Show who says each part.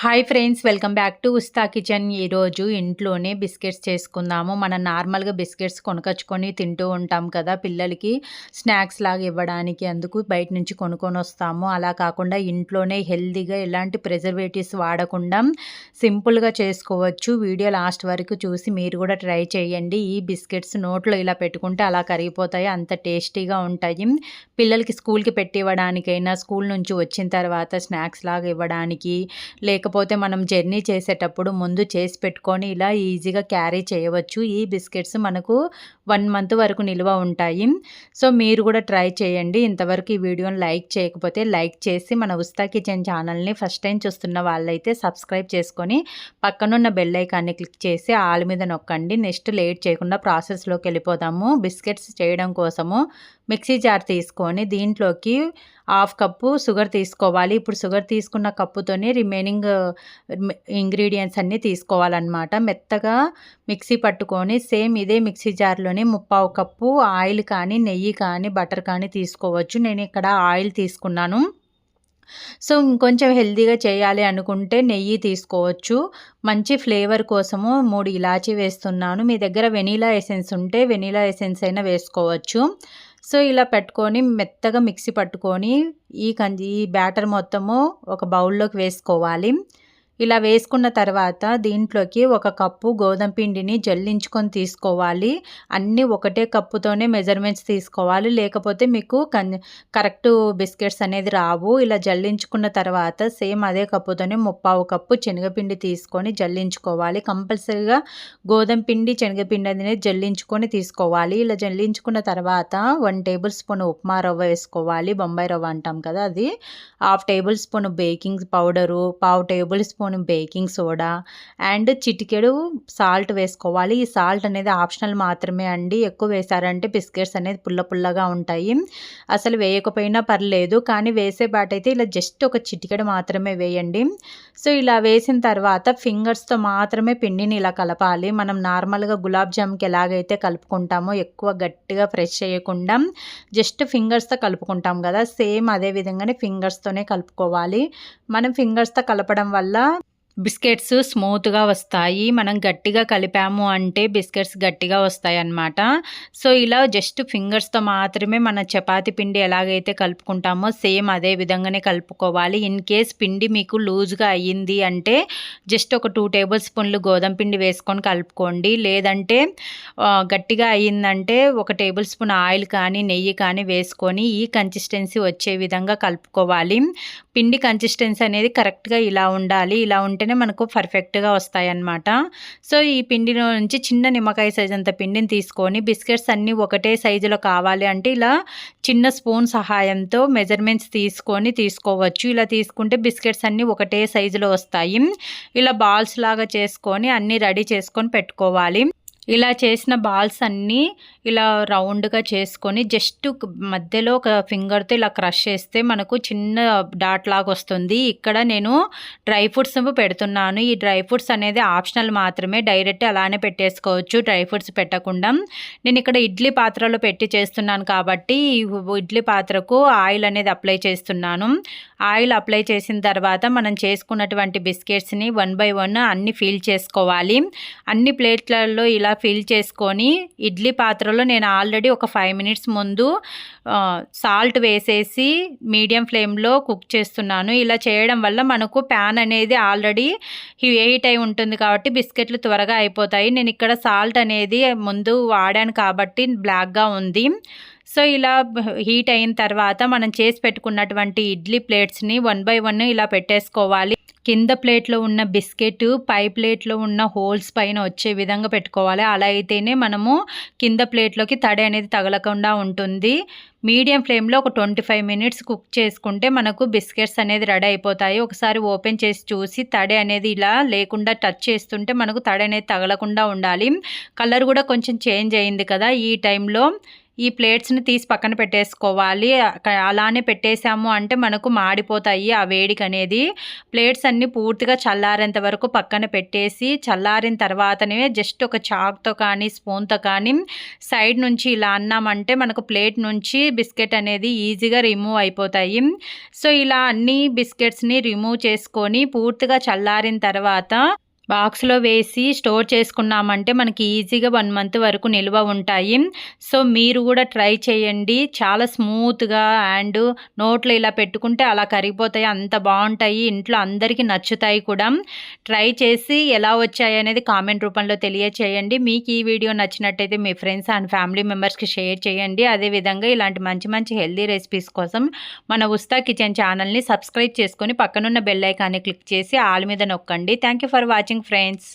Speaker 1: Hi friends welcome back to Usta kitchen. ఈరోజు ఇంట్లోనే biscuits చేసుకుందాము. మనం నార్మల్గా బిస్కెట్స్ కొనుకొచ్చుకొని తింటూ ఉంటాం కదా పిల్లలకి. స్నాక్స్ లాగా ఇవ్వడానికి అందుకు బయట నుంచి కొనుక్కొని వస్తాము. అలా కాకుండా ఇంట్లోనే హెల్తీగా ఎలాంటి ప్రిజర్వేటివ్స్ వాడకుండా సింపుల్గా చేసుకోవచ్చు. వీడియో లాస్ట్ వరకు చూసి మీరు కూడా ట్రై చేయండి. ఈ బిస్కెట్స్ నోట్లో ఇలా పెట్టుకుంటే అలా కరిగిపోతాయి. అంత టేస్టీగా ఉంటాయి. పిల్లలకి స్కూల్కి పెట్టి ఇవ్వడానికైనా స్కూల్ నుంచి వచ్చిన తర్వాత స్నాక్స్ లాగా ఇవ్వడానికి లేక లేకపోతే మనం జర్నీ చేసేటప్పుడు ముందు చేసి పెట్టుకొని ఇలా ఈజీగా క్యారీ చేయవచ్చు. ఈ బిస్కెట్స్ మనకు వన్ మంత్ వరకు నిల్వ ఉంటాయి. సో మీరు కూడా ట్రై చేయండి. ఇంతవరకు ఈ వీడియోని లైక్ చేయకపోతే లైక్ చేసి మన ఉస్తా కిచెన్ ఛానల్ని ఫస్ట్ టైం చూస్తున్న వాళ్ళైతే సబ్స్క్రైబ్ చేసుకొని పక్కనున్న బెల్ ఐకాన్ని క్లిక్ చేసి ఆల్ మీద నొక్కండి. నెక్స్ట్ లేట్ చేయకుండా ప్రాసెస్లోకి వెళ్ళిపోదాము. బిస్కెట్స్ చేయడం కోసము మిక్సీ జార్ తీసుకొని దీంట్లోకి హాఫ్ కప్పు షుగర్ తీసుకోవాలి. ఇప్పుడు షుగర్ తీసుకున్న కప్పుతోనే రిమైనింగ్ ఇంగ్రీడియంట్స్ అన్నీ తీసుకోవాలన్నమాట. మెత్తగా మిక్సీ పట్టుకొని సేమ్ ఇదే మిక్సీ జార్లో జార్లోనే ముప్పావు కప్పు ఆయిల్ కానీ నెయ్యి కానీ బటర్ కానీ తీసుకోవచ్చు. నేను ఇక్కడ ఆయిల్ తీసుకున్నాను. సో ఇంకొంచెం హెల్తీగా చేయాలి అనుకుంటే నెయ్యి తీసుకోవచ్చు. మంచి ఫ్లేవర్ కోసము మూడు ఇలాచీ వేస్తున్నాను. మీ దగ్గర వెనీలా ఎసెన్స్ ఉంటే వెనీలా ఎసెన్స్ అయినా వేసుకోవచ్చు. సో ఇలా పెట్టుకొని మెత్తగా మిక్సీ పట్టుకొని ఈ కంది ఈ బ్యాటర్ మొత్తము ఒక బౌల్లోకి వేసుకోవాలి. ఇలా వేసుకున్న తర్వాత దీంట్లోకి ఒక కప్పు గోధుమ పిండిని జల్లించుకొని తీసుకోవాలి. అన్నీ ఒకటే కప్పుతోనే మెజర్మెంట్స్ తీసుకోవాలి. లేకపోతే మీకు కరెక్ట్ బిస్కెట్స్ అనేది రావు. ఇలా జల్లించుకున్న తర్వాత సేమ్ అదే కప్పుతోనే ముప్పావు కప్పు శనగపిండి తీసుకొని జల్లించుకోవాలి. కంపల్సరీగా గోధుమ పిండి శనగపిండి అనేది జల్లించుకొని తీసుకోవాలి. ఇలా జల్లించుకున్న తర్వాత వన్ టేబుల్ స్పూన్ ఉప్మా రవ్వ వేసుకోవాలి. బొంబాయి రవ్వ అంటాం కదా అది. Half tablespoon baking powder పావు tablespoon spoon baking soda and చిటికెడు సాల్ట్ వేసుకోవాలి. ఈ సాల్ట్ అనేది ఆప్షనల్ మాత్రమే అండి. ఎక్కువ వేసారంటే బిస్కెట్స్ అనేది పుల్ల పుల్లగా ఉంటాయి. అసలు వేయకపోయినా పర్లేదు కానీ వేసేపాటైతే ఇలా జస్ట్ ఒక చిటికెడు మాత్రమే వేయండి. సో ఇలా వేసిన తర్వాత ఫింగర్స్తో మాత్రమే పిండిని ఇలా కలపాలి. మనం నార్మల్గా గులాబ్ జామ్కి ఎలాగైతే కలుపుకుంటామో ఎక్కువ గట్టిగా ఫ్రెష్ చేయకుండా జస్ట్ ఫింగర్స్తో కలుపుకుంటాం కదా. సేమ్ అదే విధంగానే ఫింగర్స్తోనే కలుపుకోవాలి. మనం ఫింగర్స్తో కలపడం వల్ల బిస్కెట్స్ స్మూత్గా వస్తాయి. మనం గట్టిగా కలిపాము అంటే బిస్కెట్స్ గట్టిగా వస్తాయి అన్నమాట సో ఇలా జస్ట్ ఫింగర్స్తో మాత్రమే మన చపాతి పిండి ఎలాగైతే కలుపుకుంటామో సేమ్ అదే విధంగానే కలుపుకోవాలి. ఇన్ కేస్ పిండి మీకు లూజ్గా అయ్యింది అంటే జస్ట్ ఒక టూ టేబుల్ స్పూన్లు గోధుమ పిండి వేసుకొని కలుపుకోండి. లేదంటే గట్టిగా అయ్యిందంటే ఒక టేబుల్ స్పూన్ ఆయిల్ కానీ నెయ్యి కానీ వేసుకొని ఈ కన్సిస్టెన్సీ వచ్చే విధంగా కలుపుకోవాలి. పిండి కన్సిస్టెన్సీ అనేది కరెక్ట్గా ఇలా ఉండాలి. ఇలా ఉంటే ఉంటేనే మనకు పర్ఫెక్ట్గా వస్తాయన్నమాట. సో ఈ పిండిలో నుంచి చిన్న నిమ్మకాయ సైజ్ అంత పిండిని తీసుకొని బిస్కెట్స్ అన్నీ ఒకటే సైజులో కావాలి అంటే ఇలా చిన్న స్పూన్ సహాయంతో మెజర్మెంట్స్ తీసుకొని తీసుకోవచ్చు. ఇలా తీసుకుంటే బిస్కెట్స్ అన్నీ ఒకటే సైజులో వస్తాయి. ఇలా బాల్స్ లాగా చేసుకొని అన్నీ రెడీ చేసుకొని పెట్టుకోవాలి. ఇలా చేసిన బాల్స్ అన్నీ ఇలా రౌండ్గా చేసుకొని జస్ట్ మధ్యలో ఒక ఫింగర్తో ఇలా క్రష్ చేస్తే మనకు చిన్న డాట్ లాగా వస్తుంది. ఇక్కడ నేను డ్రై ఫ్రూట్స్ పెడుతున్నాను. ఈ డ్రై ఫ్రూట్స్ అనేది ఆప్షనల్ మాత్రమే. డైరెక్ట్ అలానే పెట్టేసుకోవచ్చు. డ్రై ఫ్రూట్స్ పెట్టకుండా. నేను ఇక్కడ ఇడ్లీ పాత్రలో పెట్టి చేస్తున్నాను కాబట్టి ఇడ్లీ పాత్రకు ఆయిల్ అనేది అప్లై చేస్తున్నాను. ఆయిల్ అప్లై చేసిన తర్వాత మనం చేసుకున్నటువంటి బిస్కెట్స్ని వన్ బై వన్ అన్ని ఫీల్ చేసుకోవాలి. అన్ని ప్లేట్లలో ఇలా ఫిల్ చేసుకొని ఇడ్లీ పాత్రలో నేను ఆల్రెడీ ఒక ఫైవ్ మినిట్స్ ముందు సాల్ట్ వేసేసి మీడియం ఫ్లేమ్లో కుక్ చేస్తున్నాను. ఇలా చేయడం వల్ల మనకు ప్యాన్ అనేది ఆల్రెడీ హీట్ అయి ఉంటుంది కాబట్టి బిస్కెట్లు త్వరగా అయిపోతాయి. నేను ఇక్కడ సాల్ట్ అనేది ముందు వాడాను కాబట్టి బ్లాక్గా ఉంది. సో ఇలా హీట్ అయిన తర్వాత మనం చేసి పెట్టుకున్నటువంటి ఇడ్లీ ప్లేట్స్ని వన్ బై వన్ ఇలా పెట్టేసుకోవాలి. కింద ప్లేట్లో ఉన్న బిస్కెట్ పై ప్లేట్లో ఉన్న హోల్స్ పైన వచ్చే విధంగా పెట్టుకోవాలి. అలా అయితేనే మనము కింద ప్లేట్లోకి తడి అనేది తగలకుండా ఉంటుంది. మీడియం ఫ్లేమ్లో ఒక ట్వంటీ ఫైవ్ మినిట్స్ కుక్ చేసుకుంటే మనకు బిస్కెట్స్ అనేది రెడీ అయిపోతాయి. ఒకసారి ఓపెన్ చేసి చూసి తడి అనేది ఇలా లేకుండా టచ్ చేస్తుంటే మనకు తడి అనేది తగలకుండా ఉండాలి. కలర్ కూడా కొంచెం చేంజ్ అయింది కదా ఈ టైంలో. ఈ ప్లేట్స్ని తీసి పక్కన పెట్టేసుకోవాలి. అలానే పెట్టేసాము అంటే మనకు మాడిపోతాయి ఆ వేడికి అనేది. ప్లేట్స్ అన్నీ పూర్తిగా చల్లారేంత వరకు పక్కన పెట్టేసి చల్లారిన తర్వాతనే జస్ట్ ఒక చాక్తో కానీ స్పూన్తో కానీ సైడ్ నుంచి ఇలా అన్నామంటే మనకు ప్లేట్ నుంచి బిస్కెట్ అనేది ఈజీగా రిమూవ్ అయిపోతాయి. సో ఇలా అన్ని బిస్కెట్స్ని రిమూవ్ చేసుకొని పూర్తిగా చల్లారిన తర్వాత బాక్స్లో వేసి స్టోర్ చేసుకున్నామంటే మనకి ఈజీగా వన్ మంత్ వరకు నిల్వ ఉంటాయి. సో మీరు కూడా ట్రై చేయండి. చాలా స్మూత్గా అండ్ నోట్లో ఇలా పెట్టుకుంటే అలా కరిగిపోతాయి. అంత బాగుంటాయి. ఇంట్లో అందరికీ నచ్చుతాయి కూడా. ట్రై చేసి ఎలా వచ్చాయి అనేది కామెంట్ రూపంలో తెలియచేయండి. మీకు ఈ వీడియో నచ్చినట్టయితే మీ ఫ్రెండ్స్ అండ్ ఫ్యామిలీ మెంబర్స్కి షేర్ చేయండి. అదేవిధంగా ఇలాంటి మంచి మంచి హెల్దీ రెసిపీస్ కోసం మన ఉస్తా కిచెన్ ఛానల్ని సబ్స్క్రైబ్ చేసుకొని పక్కనున్న బెల్ ఐకాన్ని క్లిక్ చేసి ఆల్ మీద నొక్కండి. Thank you for watching. Friends